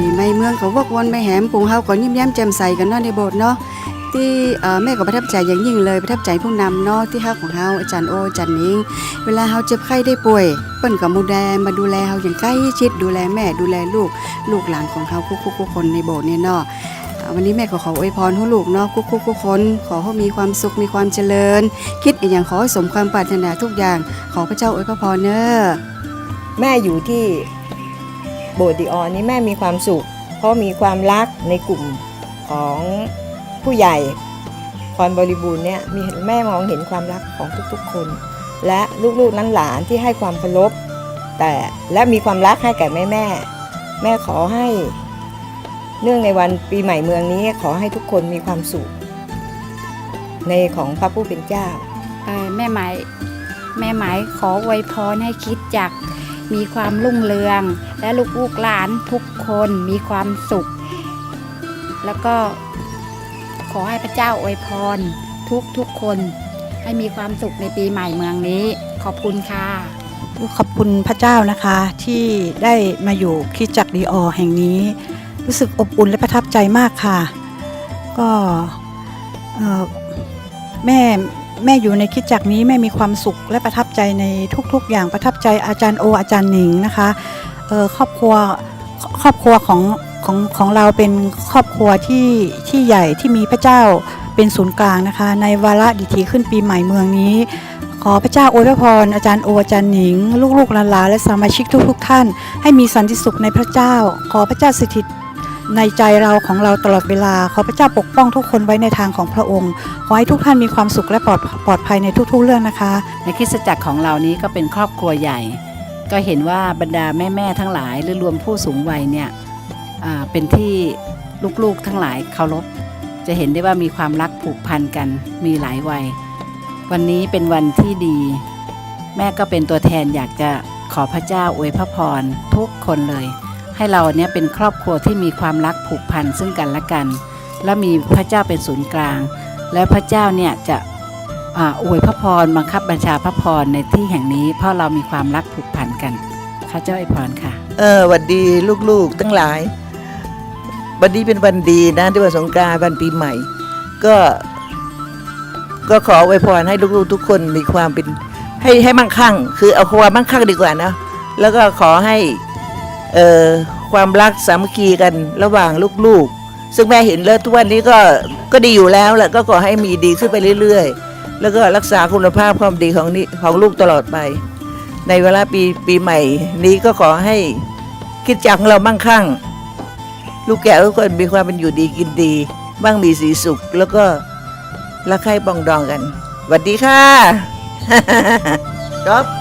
ปีใหม่เมืองก็วกวนไปแหมปุงเฮาก็ยิ้มแย้มแจ่มใสกันเนาะในโบสถ์เนาะที่แม่ก็ประทับใจอย่างยิ่งเลยประทับใจผู้นำเนาะที่ฮักของเฮาอาจารย์โออาจารย์นิงเวลาเฮาเจ็บไข้ได้ป่วยเปิ้นก็มูแดมาดูแลเฮาอย่างใกล้ชิดดูแลแม่ดูแลลูกลูกหลานของเฮาทุกๆคนในโบสถ์เนี่ยเนาะวันนี้แม่ก็ขออวยพรให้ลูกเนาะทุกๆคน ขอให้มีความสุขมีความเจริญ คิดอย่างขอให้สมความปรารถนาทุกอย่าง ขอพระเจ้าอวยพรเนอะแม่อยู่ที่ โบสถ์ดิออนนี้แม่มีความสุข เพราะมีความรักในกลุ่มของผู้ใหญ่พรบริบูรณ์เนี่ยมีแม่มองเห็นความรักของทุกๆคน และลูกๆนั้นหลานที่ให้ความเคารพแต่และมีความรักให้แก่แม่แม่ แม่ขอให้ เนื่องในวันปีใหม่เมืองนี้ขอให้ทุกคนมีความสุข ในของพระผู้เป็นเจ้าแม่หมายแม่หมายขออวยพรให้คิดจักมีความรุ่งเรือง และลูกๆหลานทุกคนมีความสุข แล้วก็ขอให้พระเจ้าอวยพร ทุกทุกๆคนให้มีความสุขในปีใหม่เมืองนี้ ขอบคุณค่ะ ขอบคุณพระเจ้านะคะที่ได้มาอยู่คิดจักรดีออแห่งนี้ รู้สึกอบอุ่นและประทับใจมากค่ะ ก็เออแม่แม่อยู่ในคิดจักรนี้แม่มีความสุขและประทับใจในทุกๆ อย่างประทับใจอาจารย์โออาจารย์หนิงนะคะ ออครอบครัวครอบครัวของของของเราเป็นครอบครัวที่ที่ใหญ่ที่มีพระเจ้าเป็นศูนย์กลางนะคะ ในวาระดิถีขึ้นปีใหม่เมืองนี้ ขอพระเจ้าอวยพรอาจารย์โออาจารย์หนิง ลูกๆหลานๆและสมาชิกทุกๆ ท่าน ให้มีสันติสุขในพระเจ้า ขอพระเจ้าสถิตในใจเราของเราตลอดเวลา ขอพระเจ้าปกป้องทุกคนไว้ในทางของพระองค์ ขอให้ทุกท่านมีความสุขและปลอดปลอดภัยในทุกๆเรื่องนะคะ ในคริสตจักรของเรานี้ก็เป็นครอบครัวใหญ่ ก็เห็นว่าบรรดาแม่ ๆ ทั้งหลาย หรือรวมผู้สูงวัยเนี่ยเป็นที่ลูกๆทั้งหลายเคารพจะเห็นได้ว่ามีความรักผูกพันกันมีหลายวัย วันนี้เป็นวันที่ดี แม่ก็เป็นตัวแทนอยากจะขอพระเจ้าอวยพระพรทุกคนเลย ให้เราเนี่ยเป็นครอบครัวที่มีความรักผูกพันซึ่งกันและกัน และมีพระเจ้าเป็นศูนย์กลาง และพระเจ้าเนี่ยจะ อ่าอวยพระพรบังคับบัญชาพระพรในที่แห่งนี้ เพราะเรามีความรักผูกพันกันข้าเจ้าอวยพรค่ะ เออหวัดดีลูกๆทั้งหลาย วันนี้เป็นวันดีนะที่วันสงกรานต์วันปีใหม่ ก็ก็ขอไวยพรให้ลูกๆทุกคนมีความเป็นให้ให้มั่งคั่ง คือเอาความมั่งคั่งดีกว่านะแล้วก็ขอให้เอ่อความรักสามัคคีกันระหว่างลูกๆ ซึ่งแม่เห็นแล้วทุกวันนี้ก็ก็ดีอยู่แล้วแหละก็ขอให้มีดีขึ้นไปเรื่อย ๆ แล้วก็รักษาคุณภาพความดีของนี่ของลูกตลอดไป ในเวลาปีปีใหม่ นี้ก็ขอให้คิดจักของเรามั่งคั่ง ลูกแก่ทุกคนมีความเป็นอยู่ดีกินดี บ้างมีสีสุข แล้วก็รักใคร่ปองดองกันสวัสดีค่ะจบ